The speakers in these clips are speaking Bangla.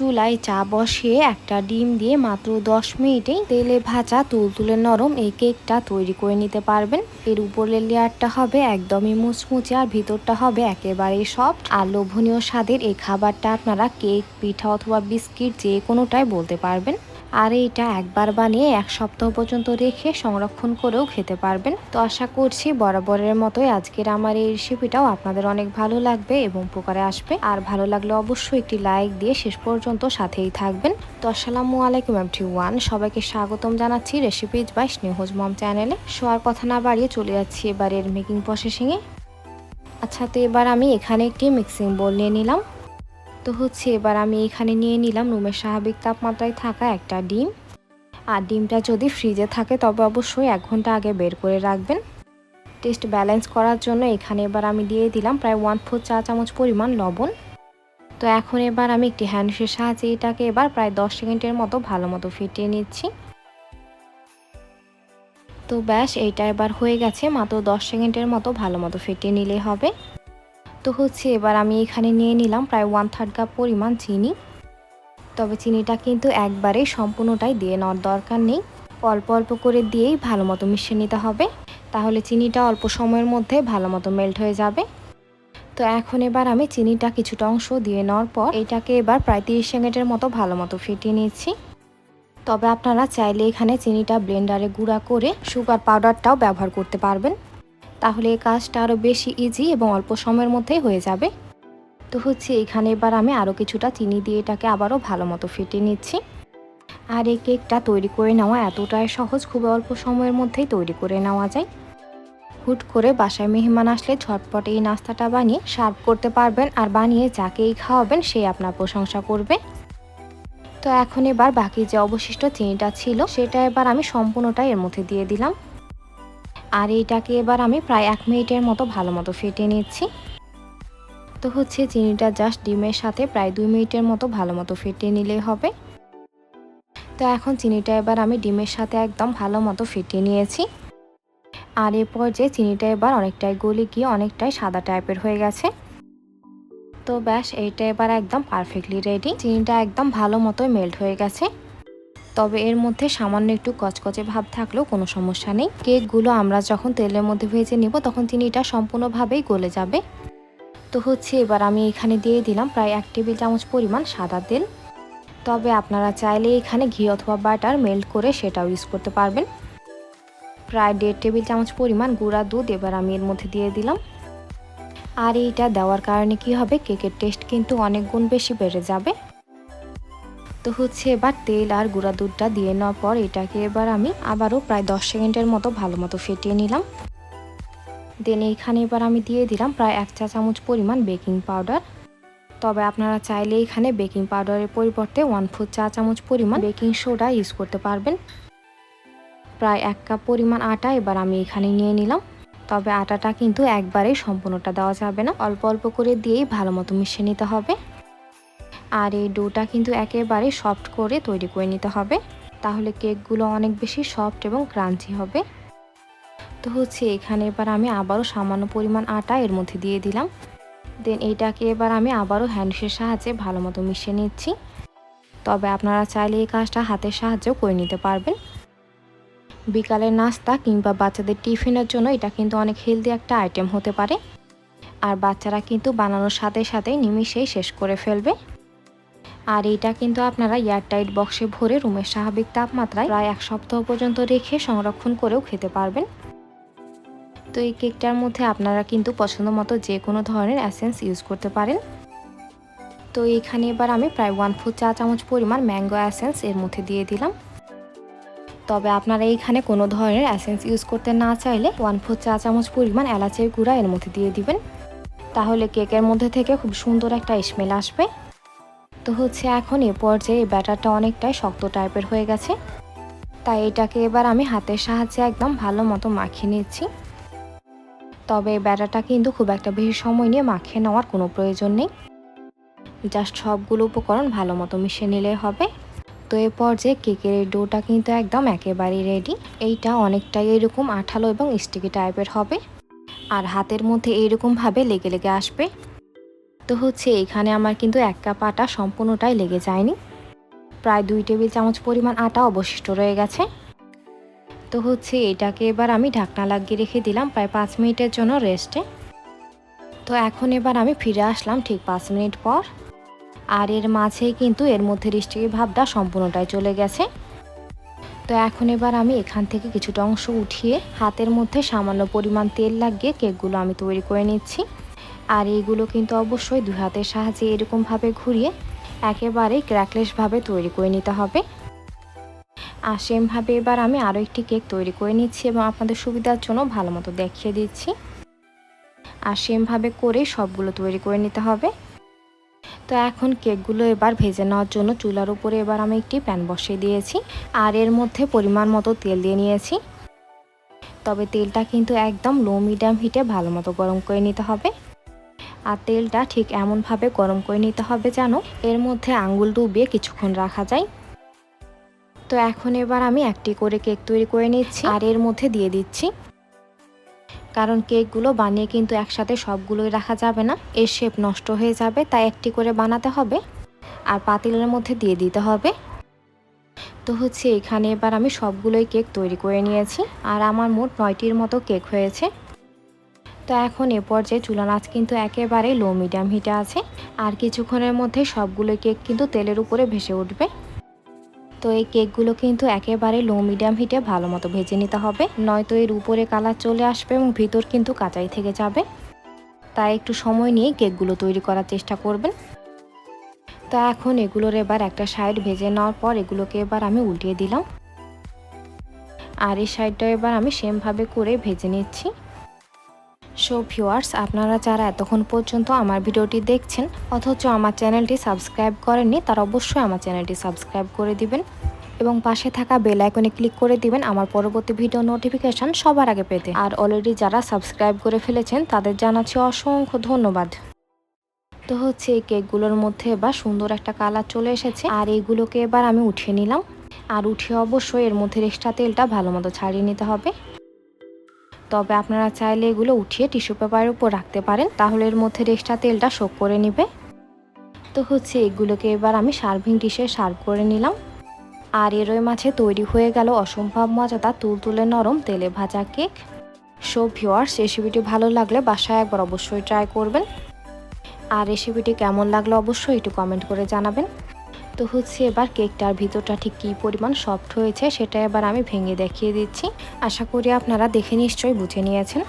চুলায় চা বসিয়ে একটা ডিম দিয়ে মাত্র দশ মিনিটেই তেলে ভাজা তুলতুলে নরম এই কেকটা তৈরি করে নিতে পারবেন। এর উপরের লেয়ারটা হবে একদমই মুচমুচে আর ভিতরটা হবে একেবারেই সফট। আর লোভনীয় স্বাদের এই খাবারটা আপনারা কেক, পিঠা অথবা বিস্কিট যে কোনোটাই বলতে পারবেন। আর এইটা একবার বানিয়ে এক সপ্তাহ পর্যন্ত রেখে সংরক্ষণ করেও খেতে পারবেন। তো আশা করছি বরাবরের মতোই আজকের আমার এই রেসিপিটাও আপনাদের অনেক ভালো লাগবে এবং উপকারে আসবে। আর ভালো লাগলে অবশ্যই একটি লাইক দিয়ে শেষ পর্যন্ত সাথেই থাকবেন। তো আসসালামু আলাইকুম এমটি ওয়ান সবাইকে স্বাগতম জানাচ্ছি রেসিপিজ বাই স্নেহজ মম চ্যানেলে। শোয়ার কথা না বাড়িয়ে চলে যাচ্ছি এবারের মেকিং প্রসেসিংয়ে। আচ্ছা তো এবার আমি এখানে একটি মিক্সিং বোল নিয়ে নিলাম। তো হচ্ছে, এবার আমি এখানে নিয়ে নিলাম রুমের স্বাভাবিক তাপমাত্রায় থাকা একটা ডিম। আর ডিমটা যদি ফ্রিজে থাকে, তবে অবশ্যই এক ঘণ্টা আগে বের করে রাখবেন। টেস্ট ব্যালেন্স করার জন্য এখানে এবার আমি দিয়ে দিলাম প্রায় ওয়ান ফোর চা চামচ পরিমাণ লবণ। তো এখন এবার আমি একটি হ্যান্ডসের সাহায্যে এটাকে এবার প্রায় দশ সেকেন্ডের মতো ভালো মতো ফিটিয়ে নিচ্ছি। তো ব্যাস, এইটা এবার হয়ে গেছে, মাত্র দশ সেকেন্ডের মতো ভালো মতো ফিটিয়ে নিলে হবে। তো হচ্ছে, এবার আমি এখানে নিয়ে নিলাম প্রায় ওয়ান থার্ড কাপ পরিমাণ চিনি। তবে চিনিটা কিন্তু একবারেই সম্পূর্ণটাই দিয়ে নেওয়ার দরকার নেই। অল্প অল্প করে দিয়েই ভালো মতো মিশিয়ে নিতে হবে। তাহলে চিনিটা অল্প সময়ের মধ্যে ভালো মতো মেল্ট হয়ে যাবে। তো এখন এবার আমি চিনিটা কিছুটা অংশ দিয়ে নেওয়ার পর এটাকে এবার প্রায় তিরিশ সেকেন্ডের মতো ভালো মতো ফিটিয়ে নিচ্ছি। তবে আপনারা চাইলে এখানে চিনিটা ব্লেন্ডারে গুঁড়া করে সুগার পাউডারটাও ব্যবহার করতে পারবেন। তাহলে এই কাজটা আরও বেশি ইজি এবং অল্প সময়ের মধ্যেই হয়ে যাবে। তো হচ্ছে এখানে এবার আমি আরও কিছুটা চিনি দিয়ে এটাকে আবারও ভালো মতো ফেটিয়ে নিচ্ছি। আর এই কেকটা তৈরি করে নেওয়া এতটাই সহজ খুব অল্প সময়ের মধ্যেই তৈরি করে নেওয়া যায়। হুট করে বাসায় মেহমান আসলে ঝটপট এই নাস্তাটা বানিয়ে সার্ভ করতে পারবেন আর বানিয়ে যাকেই খাওয়াবেন সে আপনার প্রশংসা করবে। তো এখন এবার বাকি যে অবশিষ্ট চিনিটা ছিল, সেটা এবার আমি সম্পূর্ণটা এর মধ্যে দিয়ে দিলাম। আর এইটাকে এবার আমি প্রায় এক মিনিটের মতো ভালো মতো ফেটে নিচ্ছি। তো হচ্ছে চিনিটা জাস্ট ডিমের সাথে প্রায় দুই মিনিটের মতো ভালো মতো ফেটে নিলেই হবে। তো এখন চিনিটা এবার আমি ডিমের সাথে একদম ভালো মতো ফেটিয়ে নিয়েছি। আর এরপর যে চিনিটা এবার অনেকটাই গলে গিয়ে অনেকটাই সাদা টাইপের হয়ে গেছে। তো ব্যাস, এইটা এবার একদম পারফেক্টলি রেডি চিনিটা একদম ভালো মতোই মেল্ট হয়ে গেছে। তবে এর মধ্যে সামান্য একটু কচকচে ভাব থাকলেও কোনো সমস্যা নেই। কেকগুলো আমরা যখন তেলের মধ্যে ভেজে নিব, তখন চিনিটা সম্পূর্ণভাবেই গলে যাবে। তো হচ্ছে এবার আমি এখানে দিয়ে দিলাম প্রায় এক টেবিল চামচ পরিমাণ সাদা তেল। তবে আপনারা চাইলে এখানে ঘি অথবা বাটার মেল্ট করে সেটাও ইউজ করতে পারবেন। প্রায় দেড় টেবিল চামচ পরিমাণ গুঁড়া দুধ এবার আমি এর মধ্যে দিয়ে দিলাম। আর এইটা দেওয়ার কারণে কি হবে? কেকের টেস্ট কিন্তু অনেক গুণ বেশি বেড়ে যাবে। তো হচ্ছে এবার তেল আর গুঁড়া দুধটা দিয়ে নেওয়ার পর এটাকে এবার আমি আবারও প্রায় দশ সেকেন্ডের মতো ভালো মতো ফেটিয়ে নিলাম। দেন এইখানে এবার আমি দিয়ে দিলাম প্রায় এক চা চামচ পরিমাণ বেকিং পাউডার। তবে আপনারা চাইলে এখানে বেকিং পাউডারের পরিবর্তে ওয়ান ফোর চা চামচ পরিমাণ বেকিং সোডা ইউজ করতে পারবেন। প্রায় এক কাপ পরিমাণ আটা এবার আমি এখানে নিয়ে নিলাম। তবে আটাটা কিন্তু একবারেই সম্পূর্ণটা দেওয়া যাবে না। অল্প অল্প করে দিয়েই ভালো মতো মিশিয়ে নিতে হবে। আর এই ডোটা কিন্তু একেবারে সফট করে তৈরি করে নিতে হবে। তাহলে কেকগুলো অনেক বেশি সফট এবং ক্রাঞ্চি হবে। তো হচ্ছে এখানে এবার আমি আবারও সামান্য পরিমাণ আটা এর মধ্যে দিয়ে দিলাম। দেন এইটাকে এবার আমি আবারও হ্যান্ডসের সাহায্যে ভালো মতো মিশিয়ে নিচ্ছি। তবে আপনারা চাইলে এই কাজটা হাতের সাহায্যেও করে নিতে পারবেন। বিকালের নাস্তা কিংবা বাচ্চাদের টিফিনের জন্য এটা কিন্তু অনেক হেলদি একটা আইটেম হতে পারে। আর বাচ্চারা কিন্তু বানানোর সাথে সাথে নিমিশেই শেষ করে ফেলবে। আর এইটা কিন্তু আপনারা এয়ারটাইট বক্সে ভরে রুমের স্বাভাবিক তাপমাত্রায় প্রায় এক সপ্তাহ পর্যন্ত রেখে সংরক্ষণ করেও খেতে পারবেন। তো এই কেকটার মধ্যে আপনারা কিন্তু পছন্দ মতো যে কোনো ধরনের অ্যাসেন্স ইউজ করতে পারেন। তো এখানে এবার আমি প্রায় ওয়ান ফোর চা চামচ পরিমাণ ম্যাঙ্গো অ্যাসেন্স এর মধ্যে দিয়ে দিলাম। তবে আপনারা এইখানে কোনো ধরনের অ্যাসেন্স ইউজ করতে না চাইলে ওয়ান ফোর চা চামচ পরিমাণ এলাচের গুঁড়া এর মধ্যে দিয়ে দিবেন। তাহলে কেকের মধ্যে থেকে খুব সুন্দর একটা স্মেল আসবে। তো হচ্ছে এখন এ পর্যায়ে ব্যাটারটা অনেকটাই শক্ত টাইপের হয়ে গেছে। তাই এটাকে এবার আমি হাতের সাহায্যে একদম ভালো মতো মাখিয়ে নিচ্ছি। তবে ব্যাটারটা কিন্তু খুব একটা বেশি সময় নিয়ে মাখিয়ে নেওয়ার কোনো প্রয়োজন নেই। জাস্ট সবগুলো উপকরণ ভালো মতো মিশে নিলে হবে। তো এ পর্যায়ে কেকের এই ডোটা কিন্তু একদম একেবারেই রেডি এইটা অনেকটাই এরকম আঠালো এবং স্টিকি টাইপের হবে। আর হাতের মধ্যে এইরকমভাবে লেগে লেগে আসবে। তো হচ্ছে এখানে আমার কিন্তু এক কাপ আটা সম্পূর্ণটাই লেগে যায়নি। প্রায় দুই টেবিল চামচ পরিমাণ আটা অবশিষ্ট রয়ে গেছে। তো হচ্ছে এটাকে এবার আমি ঢাকনা লাগিয়ে রেখে দিলাম প্রায় পাঁচ মিনিটের জন্য রেস্টে তো এখন এবার আমি ফিরে আসলাম ঠিক পাঁচ মিনিট পর। আর এর মাঝেই কিন্তু এর মধ্যে বৃষ্টির ভাবটা সম্পূর্ণটাই চলে গেছে। তো এখন এবার আমি এখান থেকে কিছুটা অংশ উঠিয়ে হাতের মধ্যে সামান্য পরিমাণ তেল লাগিয়ে কেকগুলো আমি তৈরি করে নিচ্ছি। আর এইগুলো কিন্তু অবশ্যই দুই হাতের সাহায্যে এরকমভাবে ঘুরিয়ে একেবারে ক্র্যাকলেসভাবে তৈরি করে নিতে হবে। আর সেমভাবে এবার আমি আরও একটি কেক তৈরি করে নিচ্ছি এবং আপনাদের সুবিধার জন্য ভালো মতো দেখিয়ে দিচ্ছি। আর সেমভাবে করে সবগুলো তৈরি করে নিতে হবে। তো এখন কেকগুলো এবার ভেজে নেওয়ার জন্য চুলার উপরে এবার আমি একটি প্যান বসিয়ে দিয়েছি। আর এর মধ্যে পরিমাণ মতো তেল দিয়ে নিয়েছি। তবে তেলটা কিন্তু একদম লো মিডিয়াম হিটে ভালো মতো গরম করে নিতে হবে। আর তেলটা ঠিক এমনভাবে গরম করে নিতে হবে যেন এর মধ্যে আঙ্গুল ডুবিয়ে কিছুক্ষণ রাখা যায়। তো এখন এবার আমি একটি করে কেক তৈরি করে নিচ্ছি আর এর মধ্যে দিয়ে দিচ্ছি। কারণ কেকগুলো বানিয়ে কিন্তু একসাথে সবগুলোই রাখা যাবে না। এর শেপ নষ্ট হয়ে যাবে, তাই একটি করে বানাতে হবে। আর পাতিলের মধ্যে দিয়ে দিতে হবে। তো হচ্ছে এখানে এবার আমি সবগুলোই কেক তৈরি করে নিয়েছি। আর আমার মোট নয়টির মতো কেক হয়েছে। তো এখন এ পর্যায়ে চুলা নাচ কিন্তু একেবারে লো মিডিয়াম হিটে আছে। আর কিছুক্ষণের মধ্যে সবগুলো কেক কিন্তু তেলের উপরে ভেসে উঠবে। তো এই কেকগুলো কিন্তু একেবারে লো মিডিয়াম হিটে ভালো মতো ভেজে নিতে হবে। নয়তো এর উপরে কালার চলে আসবে এবং ভিতর কিন্তু কাঁচাই থেকে যাবে। তাই একটু সময় নিয়ে কেকগুলো তৈরি করার চেষ্টা করবেন। তো এখন এগুলোর এবার একটা সাইড ভেজে নেওয়ার পর এগুলোকে এবার আমি উল্টিয়ে দিলাম। আর এই সাইডটা এবার আমি সেমভাবে করে ভেজে নিচ্ছি। সো ভিউয়ার্স আপনারা যারা এতক্ষণ পর্যন্ত আমার ভিডিওটি দেখছেন, অথচ আমার চ্যানেলটি সাবস্ক্রাইব করেননি, তারা অবশ্যই আমার চ্যানেলটি সাবস্ক্রাইব করে দিবেন এবং পাশে থাকা বেল আইকনে ক্লিক করে দিবেন আমার পরবর্তী ভিডিও নোটিফিকেশান সবার আগে পেতে। আর অলরেডি যারা সাবস্ক্রাইব করে ফেলেছেন, তাদের জানাচ্ছি অসংখ্য ধন্যবাদ। তো হচ্ছে এই কেকগুলোর মধ্যে এবার সুন্দর একটা কালার চলে এসেছে, আর এইগুলোকে এবার আমি উঠিয়ে নিলাম। আর উঠিয়ে অবশ্যই এর মধ্যে এক্সট্রা তেলটা ভালো মতো ছাড়িয়ে নিতে হবে। তবে আপনারা চাইলে এগুলো উঠিয়ে টিস্যু পেপারের উপর রাখতে পারেন। তাহলে এর মধ্যে এক্সট্রা তেলটা শোক করে নেবে। তো হচ্ছে এগুলোকে এবার আমি সার্ভিং ডিশে সার্ভ করে নিলাম। আর এরই মাঝে তৈরি হয়ে গেল অসম্ভব মজাদার তুলতুলে নরম তেলে ভাজা কেক। সো ভিওয়ার্স রেসিপিটি ভালো লাগলে বাসায় একবার অবশ্যই ট্রাই করবেন। আর রেসিপিটি কেমন লাগল অবশ্যই একটু কমেন্ট করে জানাবেন। তো হচ্ছে এবার কেকটার ভিতরটা ঠিক কী পরিমাণ সফট হয়েছে সেটা এবার আমি ভেঙে দেখিয়ে দিচ্ছি। আশা করি আপনারা দেখে নিশ্চয়ই বুঝে নিয়েছেন।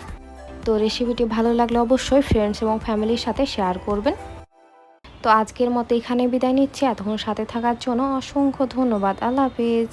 তো রেসিপিটি ভালো লাগলে অবশ্যই ফ্রেন্ডস এবং ফ্যামিলির সাথে শেয়ার করবেন। তো আজকের মতো এখানে বিদায় নিচ্ছি। এতক্ষণ সাথে থাকার জন্য অসংখ্য ধন্যবাদ। আল্লাহ হাফিজ।